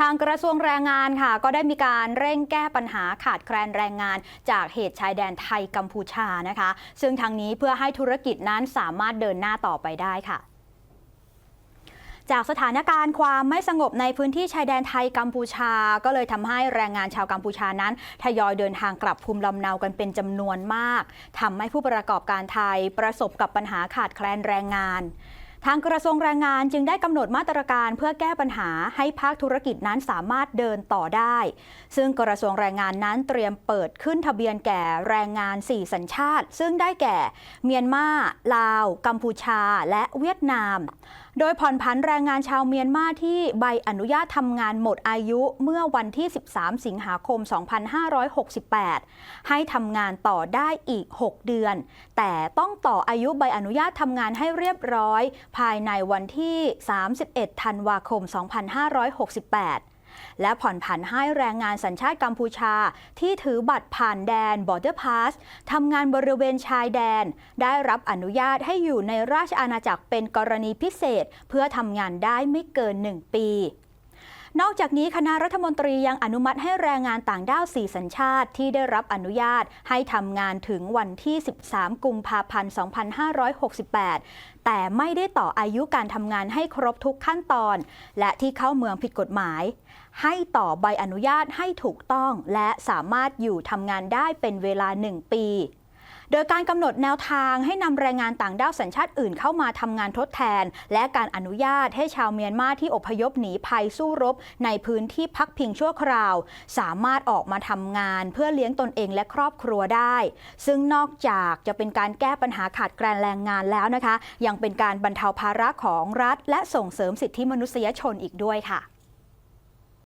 ทางกระทรวงแรงงานค่ะ ก็ได้มีการเร่งแก้ปัญหาขาดแคลนแรงงาน จากเหตุชายแดนไทยกัมพูชานะคะ ซึ่งทางนี้เพื่อให้ธุรกิจนั้นสามารถเดินหน้าต่อไปได้ค่ะจากสถานการณ์ความไม่สงบในพื้นที่ชายแดนไทยกัมพูชา ก็เลยทำให้แรงงานชาวกัมพูชานั้น ทยอยเดินทางกลับภูมิลำเนากันเป็นจำนวนมากทำให้ผู้ประกอบการไทยประสบกับปัญหาขาดแคลนแรงงาน ทางกระทรวงแรงงานจึงได้กำหนดมาตรการเพื่อแก้ปัญหาให้ภาคธุรกิจนั้นสามารถเดินต่อได้ ซึ่งกระทรวงแรงงานนั้นเตรียมเปิดขึ้นทะเบียนแก่แรงงาน 4 สัญชาติ ซึ่งได้แก่ เมียนมา ลาว กัมพูชา และเวียดนาม โดยผ่อนผันแรงงานชาวเมียนมาที่ใบอนุญาตทำงานหมดอายุเมื่อวันที่ 13 สิงหาคม 2568 ให้ทำงานต่อได้อีก 6 เดือน แต่ต้องต่ออายุใบอนุญาตทำงานให้เรียบร้อย ภายในวันที่ 31 ธันวาคม 2568 และผ่อนผันให้แรงงานสัญชาติกัมพูชา ที่ถือบัตรผ่านแดน Border Pass ทำงานบริเวณชายแดน ได้รับอนุญาตให้อยู่ในราชอาณาจักรเป็นกรณีพิเศษ เพื่อทำงานได้ไม่เกิน 1 ปี นอกจากนี้คณะรัฐมนตรียังอนุมัติให้แรงงานต่างด้าว 4 สัญชาติที่ได้รับอนุญาตให้ทำงานถึงวันที่ 13 กุมภาพันธ์ 2568 แต่ไม่ได้ต่ออายุการทำงานให้ครบทุกขั้นตอน และที่เข้าเมืองผิดกฎหมาย ให้ต่อใบอนุญาตให้ถูกต้อง และสามารถอยู่ทำงานได้เป็นเวลา 1 ปี โดยการกำหนดแนวทางให้นำแรงงานต่างด้าวสัญชาติอื่นเข้ามาทำงานทดแทน และการอนุญาตให้ชาวเมียนมาที่อพยพหนีภัยสู้รบ ในพื้นที่พักพิงชั่วคราว สามารถออกมาทำงานเพื่อเลี้ยงตนเองและครอบครัวได้ ซึ่งนอกจากจะเป็นการแก้ปัญหาขาดแคลนแรงงานแล้วนะคะ ยังเป็นการบรรเทาภาระของรัฐ และส่งเสริมสิทธิมนุษยชนอีกด้วยค่ะ